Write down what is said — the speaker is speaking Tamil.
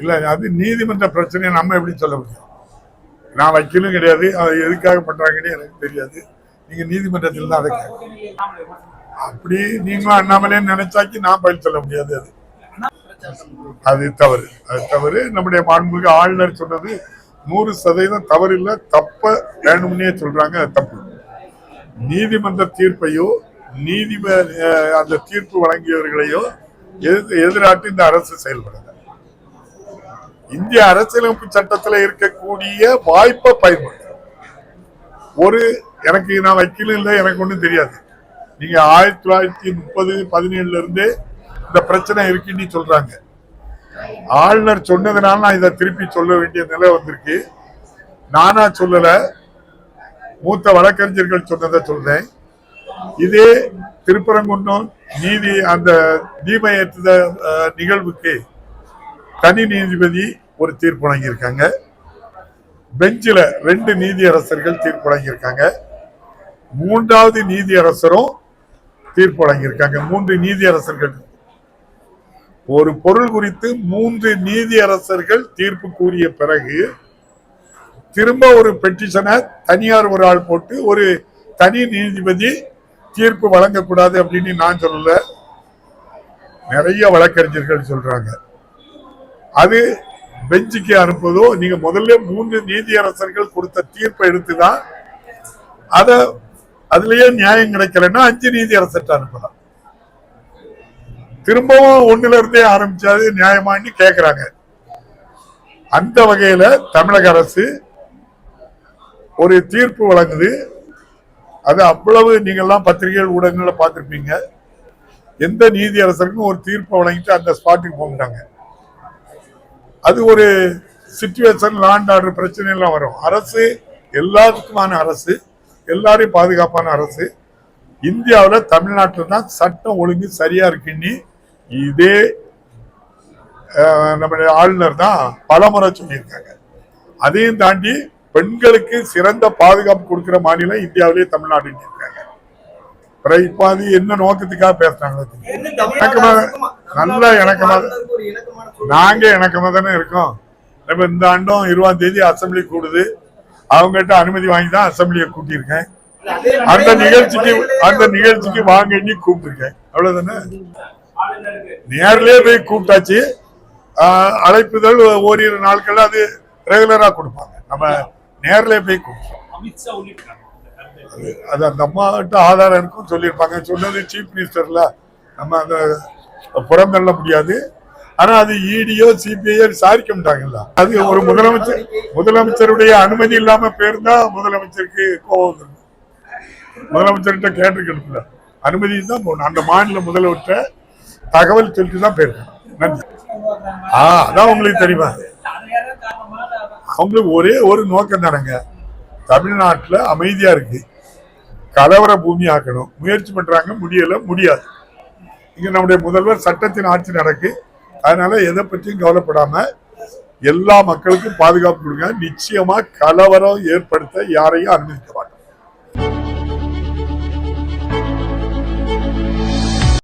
இல்லை அது நீதிமன்ற பிரச்சனையை நம்ம எப்படி சொல்ல முடியும்? நான் வக்கீலும் கிடையாது அதை எதுக்காக பண்ணுறாங்கன்னு எனக்கு தெரியாது. நீங்கள் நீதிமன்றத்தில் தான் அதை கேட்கணும். அப்படி நீங்களும் அண்ணாமலே நினைச்சாக்கி நான் பதில் சொல்ல முடியாது அது. அது தவறு. அது தவறு. நம்முடைய மாண்புமிகு ஆளுநர் சொன்னது நூறு சதவீதம் தவறு இல்லை தப்ப வேணும்னே சொல்றாங்க அது தப்பு. நீதிமன்ற தீர்ப்பையோ நீதிப அந்த தீர்ப்பு வழங்கியவர்களையோ எதிர் எதிராட்டு இந்த அரசு செயல்படுது இந்திய அரசியலமைப்பு சட்டத்தில் இருக்கக்கூடிய வாய்ப்பை பயன்படுத்த ஒரு எனக்கு நான் வக்கீலும் இல்லை எனக்கு ஒன்றும் தெரியாது. நீங்க ஆயிரத்தி தொள்ளாயிரத்தி முப்பது பதினேழுல இருந்து இந்த பிரச்சனை இருக்குன்னு சொல்றாங்க. ஆளுநர் சொன்னதுனால நான் இதை திருப்பி சொல்ல வேண்டிய நிலை வந்திருக்கு. நானா சொல்லல. மூத்த வழக்கறிஞர்கள் சொன்னதை சொல்றேன். இதே திருப்பரங்குன்றம் நீதி அந்த தீப ஏற்றுத நிகழ்வுக்கு தனி நீதிபதி ஒரு தீர்ப்பு வழங்கியிருக்காங்க. பெஞ்சில் ரெண்டு நீதியரசர்கள் தீர்ப்பு வழங்கியிருக்காங்க. மூன்றாவது நீதியரசரும் தீர்ப்பு வழங்கியிருக்காங்க. மூன்று நீதியரசர்கள். ஒரு பொருள் குறித்து மூன்று நீதியரசர்கள் தீர்ப்பு கூறிய பிறகு திரும்ப ஒரு பெட்டிஷனை தனியார் ஒரு ஆள் போட்டு ஒரு தனி நீதிபதி தீர்ப்பு வழங்கக்கூடாது அப்படின்னு நான் சொல்லல. நிறைய வழக்கறிஞர்கள் சொல்றாங்க. அது பெஞ்சுக்கு அனுப்புவதோ நீங்க முதல்ல மூன்று நீதியரசர்கள் கொடுத்த தீர்ப்பை எடுத்துதான் அத அதுலயே நியாயம் கிடைக்கலன்னா அஞ்சு நீதியரசர்கிட்ட அனுப்பலாம். திரும்பவும் ஒண்ணுல இருந்தே ஆரம்பிச்சாது நியாயமான்னு கேக்குறாங்க. அந்த வகையில தமிழக அரசு ஒரு தீர்ப்பு வழங்குது. அது அவ்வளவு நீங்கெல்லாம் பத்திரிகைகள் ஊடகங்களில் பார்த்துருப்பீங்க. எந்த நீதியரசருக்கும் ஒரு தீர்ப்பை வழங்கிட்டு அந்த ஸ்பாட்டுக்கு போகிறாங்க. அது ஒரு சிச்சுவேஷன் லாண்ட் ஆர்டர் பிரச்சனை எல்லாம் வரும். அரசு எல்லாத்துக்குமான அரசு எல்லாரையும் பாதுகாப்பான அரசு இந்தியாவில் தமிழ்நாட்டில் தான் சட்டம் ஒழுங்கு சரியா இருக்குன்னு இதே நம்முடைய ஆளுநர் தான் பலமுறை சொல்லியிருக்காங்க. அதையும் தாண்டி பெண்களுக்கு சிறந்த பாதுகாப்பு கொடுக்கிற மாநிலம் இந்தியாவிலேயே தமிழ்நாடுன்னு இருக்காங்க இப்ப அது என்ன நோக்கத்துக்காக பேசுறாங்க நல்ல இணக்கமாக நாங்க இணக்கமா தானே இருக்கோம். இப்ப இந்த ஆண்டும் இருபதாம் தேதி அசெம்பிளி கூடுது. அவங்ககிட்ட அனுமதி வாங்கி தான் அசெம்பிளியை கூட்டியிருக்கேன். அந்த நிகழ்ச்சிக்கு அந்த நிகழ்ச்சிக்கு வாங்க எண்ணி கூப்பிட்டுருக்கேன். அவ்வளவுதானே? நேர்லயே போய் கூப்பிட்டாச்சு. அழைப்புதல் ஓரிரு நாட்கள் அது ரெகுலரா கொடுப்பாங்க. நம்ம நேர்ல போய் கூப்பிடுவோம் அது அந்த அம்மாகிட்ட ஆதாரம் இருக்கும் சொல்லியிருப்பாங்க. சொன்னது சீஃப் மினிஸ்டர்ல நம்ம அந்த புறந்தள்ள முடியாது. ஆனா அது இடியோ சிபிஐயோ விசாரிக்க மாட்டாங்கல்ல அது ஒரு முதலமைச்சர் முதலமைச்சருடைய அனுமதி இல்லாம போயிருந்தா முதலமைச்சருக்கு கோபம் முதலமைச்சர்கிட்ட கேட்டிருக்கணும்ல அனுமதி தான் போகணும். அந்த மாநில முதல்வர்கிட்ட தகவல் சொல்லிட்டு தான் போயிருக்கணும் நன்றி. ஆ அதான் உங்களுக்கு தெரியுமா? அவங்களுக்கு ஒரே ஒரு நோக்கம் தானங்க. தமிழ்நாட்டில் அமைதியா இருக்கு. கலவர பூமி ஆக்கணும். முயற்சி பண்றாங்க முடியல முடியாது. இங்க நம்முடைய முதல்வர் சட்டத்தின் ஆட்சி நடக்கு. அதனால எதை பற்றியும் கவலைப்படாம எல்லா மக்களுக்கும் பாதுகாப்பு கொடுங்க. நிச்சயமா கலவரம் ஏற்படுத்த யாரையும் அனுமதிக்கலாம்